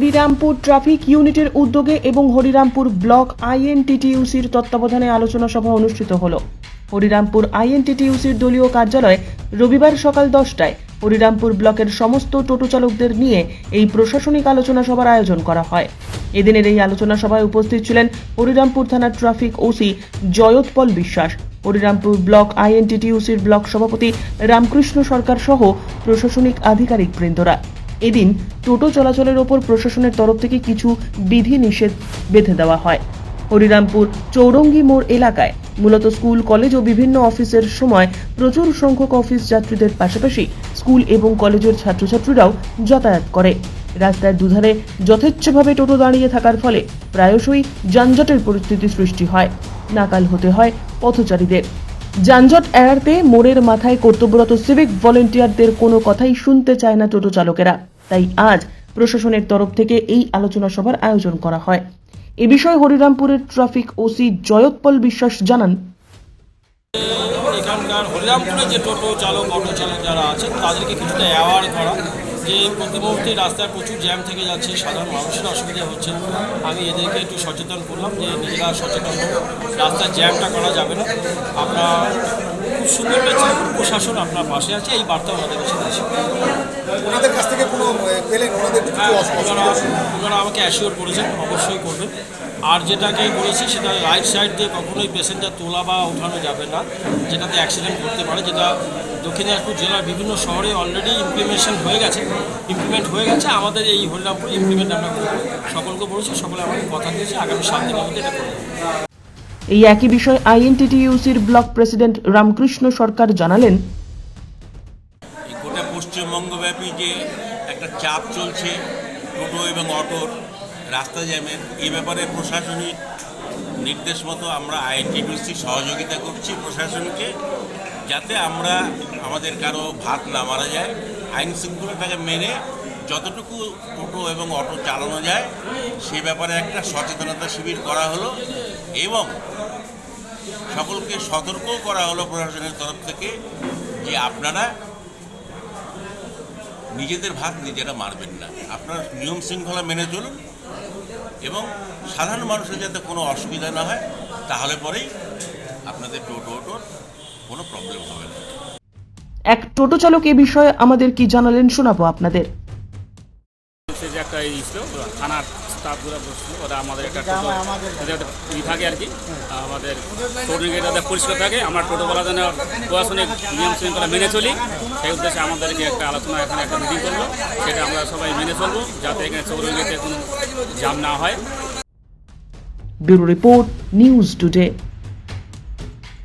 Harirampur traffic ইউনিটের উদ্যোগে এবং হরিরামপুর ব্লক আইএনটিটিইউসির তত্ত্বাবধানে আলোচনা সভা অনুষ্ঠিত হল। হরিরামপুর আইএনটিটিইউসির দলীয় কার্যালয়ে রবিবার সকাল দশটায় হরিরামপুর ব্লকের সমস্ত টোটো চালকদের নিয়ে এই প্রশাসনিক আলোচনা সভার আয়োজন করা হয়। এদিনের এই আলোচনা সভায় উপস্থিত ছিলেন হরিরামপুর থানার ট্রাফিক ওসি জয়তপল বিশ্বাস, হরিরামপুর ব্লক আইএনটিটিউসির ব্লক সভাপতি রামকৃষ্ণ সরকার সহ প্রশাসনিক আধিকারিক বৃন্দরা। এদিন টোটো চলাচলের ওপর প্রশাসনের তরফ থেকে কিছু বিধি নিষেধ বেঁধে দেওয়া হয়। হরিরামপুর চৌরঙ্গি মোড় এলাকায় মূলত স্কুল, কলেজ ও বিভিন্ন অফিসের সময় প্রচুর সংখ্যক অফিস যাত্রীদের পাশাপাশি স্কুল এবং কলেজের ছাত্রছাত্রীরাও যাতায়াত করে। রাস্তার দুধারে যথেচ্ছভাবে টোটো দাঁড়িয়ে থাকার ফলে প্রায়শই যানজটের পরিস্থিতি সৃষ্টি হয়। নাকাল হতে হয় পথচারীদের। যানজট এড়াতে মোড়ের মাথায় কর্তব্যরত সিভিক ভলেন্টিয়ারদের কোনো কথাই শুনতে চায় না টোটো চালকেরা। তাই আজ প্রশাসনের তরফ থেকে এই আলোচনা সভার আয়োজন করা হয়। এ বিষয়ে হরিরামপুরের ট্রাফিক ওসি জয়তপল বিশ্বাস জানান, এখানকার হরিরামপুরে যে টোটো চালক, অটো চালক যারা আছেন, তাদেরকে কিছুটা অ্যাওয়ার করা যে প্রতি মুহূর্তে রাস্তায় প্রচুর জ্যাম থেকে যাচ্ছে, সাধারণ মানুষের অসুবিধা হচ্ছে। আমি এদেরকে একটু সচেতন করলাম যে নিজেরা সচেতন হোক রাস্তার জ্যামটা করা যাবে না। আমরা খুব সুন্দর পেয়েছি প্রশাসন আপনার পাশে আছে এই বার্তা আমাদের কাছে দিয়েছে। ওনাদের কাছ থেকে কোনো পেলেন ওনাদের হ্যাঁ ওনারা আমাকে অ্যাসিওর করেছেন অবশ্যই করবেন। আর যেটাকে বলেছি সেটা রাইট সাইড দিয়ে কখনোই প্যাসেঞ্জার তোলা বা ওঠানো যাবে না যেটাতে অ্যাক্সিডেন্ট করতে পারে যেটা দক্ষিণ দিনাজপুর জেলার বিভিন্ন শহরে অলরেডি ইমপ্লিমেন্টেশন হয়ে গেছে। ইমপ্লিমেন্ট হয়ে গেছে আমাদের এই হরিরামপুরে ইমপ্লিমেন্ট আমরা সকলকে বলেছি সকলে আমাকে কথা দিয়েছে আগামী সাত দিনের মধ্যে এটা করব। এই একই বিষয়ে আইএনটিটিইউসির ব্লক প্রেসিডেন্ট রামকৃষ্ণ সরকার জানালেন গোটা পশ্চিমবঙ্গব্যাপী যে একটা চাপ চলছে, টোটো এবং অটোর রাস্তা জ্যামের এই ব্যাপারে প্রশাসনিক নির্দেশ মতো আমরা আইনটিডিউসি সহযোগিতা করছি প্রশাসনকে, যাতে আমরা আমাদের কারও ভাত না মারা যায়। আইন শৃঙ্খলাটাকে মেনে যতটুকু টোটো এবং অটো চালানো যায়, সে ব্যাপারে একটা সচেতনতা শিবির করা হলো। এবং সকলকে সতর্কও করা হলো প্রশাসনের তরফ থেকে যে আপনারা নিজেদের ভাগ নিজেরা মারবেন না। আপনারা নিয়ম শৃঙ্খলা মেনে চলুন এবং সাধারণ মানুষের যাতে কোনো অসুবিধা না হয় তাহলে পরেই আপনাদের টোটো অটোর কোনো প্রবলেম হবে না। এক টোটো চালক এ বিষয়ে আমাদের কি জানালেন শোনাবো আপনাদের। সে যে একটা থানার স্টাফগুলো বসল ওরা আমাদের একটা টোটো থাকে আর কি। আমাদের টোটো যাতে পরিষ্কার থাকে আমরা টোটোওয়ালা যেন প্রশাসনিক নিয়ম শৃঙ্খলা মেনে চলি। সেই উদ্দেশ্যে আমাদেরকে একটা আলোচনা এখানে একটা মিটিং করল সেটা আমরা সবাই মেনে চলবো যাতে এখানে চৌরঙ্গিতে কোনো জাম না হয়। Bureau report news today.